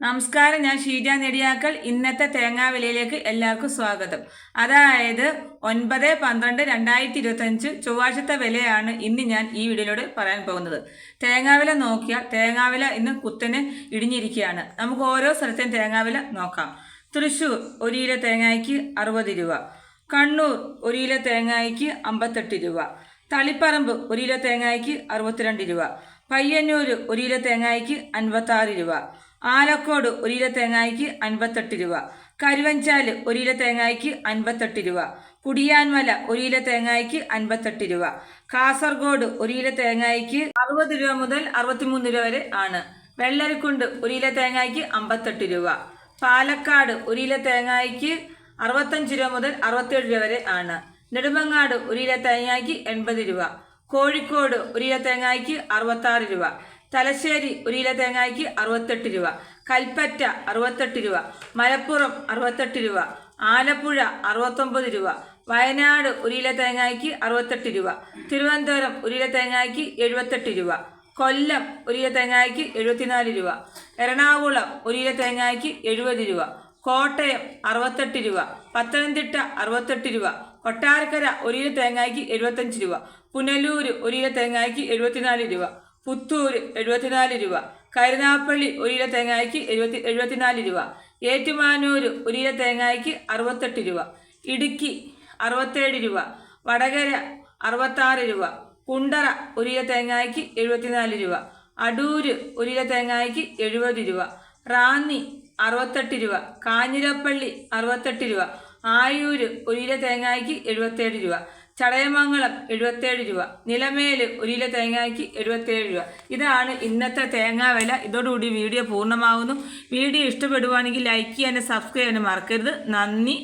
നമസ്കാരം ഞാൻ ഷീജ നെടിയാക്കൽ. ഇന്നത്തെ തേങ്ങാ വിലയിലേക്ക് എല്ലാവർക്കും സ്വാഗതം. അതായത് ഒൻപത് പന്ത്രണ്ട് രണ്ടായിരത്തി ഇരുപത്തഞ്ച് ചൊവ്വാഴ്ചത്തെ വിലയാണ് ഇന്ന് ഞാൻ ഈ വീഡിയോയിലൂടെ പറയാൻ പോകുന്നത്. തേങ്ങാവില നോക്കിയാൽ തേങ്ങാവില ഇന്ന് കുത്തനെ ഇടിഞ്ഞിരിക്കുകയാണ്. നമുക്ക് ഓരോ സ്ഥലത്തെയും തേങ്ങാവില നോക്കാം. തൃശ്ശൂർ ഒരു കിലോ തേങ്ങയ്ക്ക് അറുപത് രൂപ. കണ്ണൂർ ഒരു കിലോ തേങ്ങയ്ക്ക് അമ്പത്തെട്ട് രൂപ. തളിപ്പറമ്പ് ഒരു കിലോ തേങ്ങയ്ക്ക് അറുപത്തിരണ്ട് രൂപ. പയ്യന്നൂർ ഒരു കിലോ തേങ്ങയ്ക്ക് അൻപത്താറ് രൂപ. ആലക്കോട് ഒരു കിലോ തേങ്ങയ്ക്ക് അൻപത്തെട്ട് രൂപ. കരുവഞ്ചാൽ ഒരു കിലോ തേങ്ങയ്ക്ക് അൻപത്തെട്ട് രൂപ. കുടിയാൻമല ഒരു കിലോ തേങ്ങയ്ക്ക് അൻപത്തെട്ട് രൂപ. കാസർഗോഡ് ഒരു കിലോ തേങ്ങയ്ക്ക് അറുപത് രൂപ മുതൽ അറുപത്തിമൂന്ന് രൂപ വരെ ആണ്. വെള്ളരിക്കുണ്ട് ഒരു കിലോ തേങ്ങയ്ക്ക് അമ്പത്തെട്ട് രൂപ. പാലക്കാട് ഒരു കിലോ തേങ്ങയ്ക്ക് അറുപത്തഞ്ച് രൂപ മുതൽ അറുപത്തേഴ് രൂപ വരെ ആണ്. നെടുമങ്ങാട് ഒരു കിലോ തേങ്ങയ്ക്ക് എൺപത് രൂപ. കോഴിക്കോട് ഒരു കിലോ തേങ്ങയ്ക്ക് അറുപത്താറ് രൂപ. തലശ്ശേരി ഒരു കിലോ തേങ്ങയ്ക്ക് അറുപത്തെട്ട് രൂപ കൽപ്പറ്റ അറുപത്തെട്ട് രൂപ മലപ്പുറം അറുപത്തെട്ട് രൂപ ആലപ്പുഴ അറുപത്തൊമ്പത് രൂപ വയനാട് ഒരു കിലോ തേങ്ങയ്ക്ക് അറുപത്തെട്ട് രൂപ തിരുവനന്തപുരം ഒരു കിലോ തേങ്ങയ്ക്ക് എഴുപത്തെട്ട് രൂപ കൊല്ലം ഒരു കിലോ തേങ്ങയ്ക്ക് എഴുപത്തിനാല് രൂപ എറണാകുളം ഒരു കിലോ തേങ്ങയ്ക്ക് എഴുപത് രൂപ കോട്ടയം അറുപത്തെട്ട് രൂപ പത്തനംതിട്ട അറുപത്തെട്ട് രൂപ കൊട്ടാരക്കര ഒരു കിലോ തേങ്ങയ്ക്ക് എഴുപത്തഞ്ച് രൂപ പുനലൂർ ഒരു കിലോ തേങ്ങയ്ക്ക് എഴുപത്തിനാല് രൂപ പുത്തൂർ എഴുപത്തിനാല് രൂപ. കരുനാപ്പള്ളി ഒരു കിലോ തേങ്ങയ്ക്ക് എഴുപത്തി എഴുപത്തിനാല് രൂപ. ഏറ്റുമാനൂർ കിലോ തേങ്ങയ്ക്ക് അറുപത്തെട്ട് രൂപ. ഇടുക്കി അറുപത്തേഴ് രൂപ. വടകര അറുപത്താറ് രൂപ. കുണ്ടറ ഒരു കിലോ തേങ്ങയ്ക്ക് എഴുപത്തിനാല് രൂപ. അടൂര് ഒരു കിലോ തേങ്ങയ്ക്ക് എഴുപത് രൂപ. റാന്നി അറുപത്തെട്ട് രൂപ. കാഞ്ഞിരപ്പള്ളി അറുപത്തെട്ട് രൂപ. ആയൂര് കിലോ തേങ്ങയ്ക്ക് എഴുപത്തേഴ് രൂപ. ചടയമംഗലം എഴുപത്തേഴ് രൂപ. നിലമേൽ ഒരു കിലോ തേങ്ങയ്ക്ക് എഴുപത്തേഴ് രൂപ. ഇതാണ് ഇന്നത്തെ തേങ്ങാ വില. ഇതോടുകൂടി വീഡിയോ പൂർണമാകുന്നു വീഡിയോ ഇഷ്ടപ്പെടുവാണെങ്കിൽ ലൈക്ക് ചെയ്യാനും സബ്സ്ക്രൈബ് ചെയ്യാനും മറക്കരുത്. നന്ദി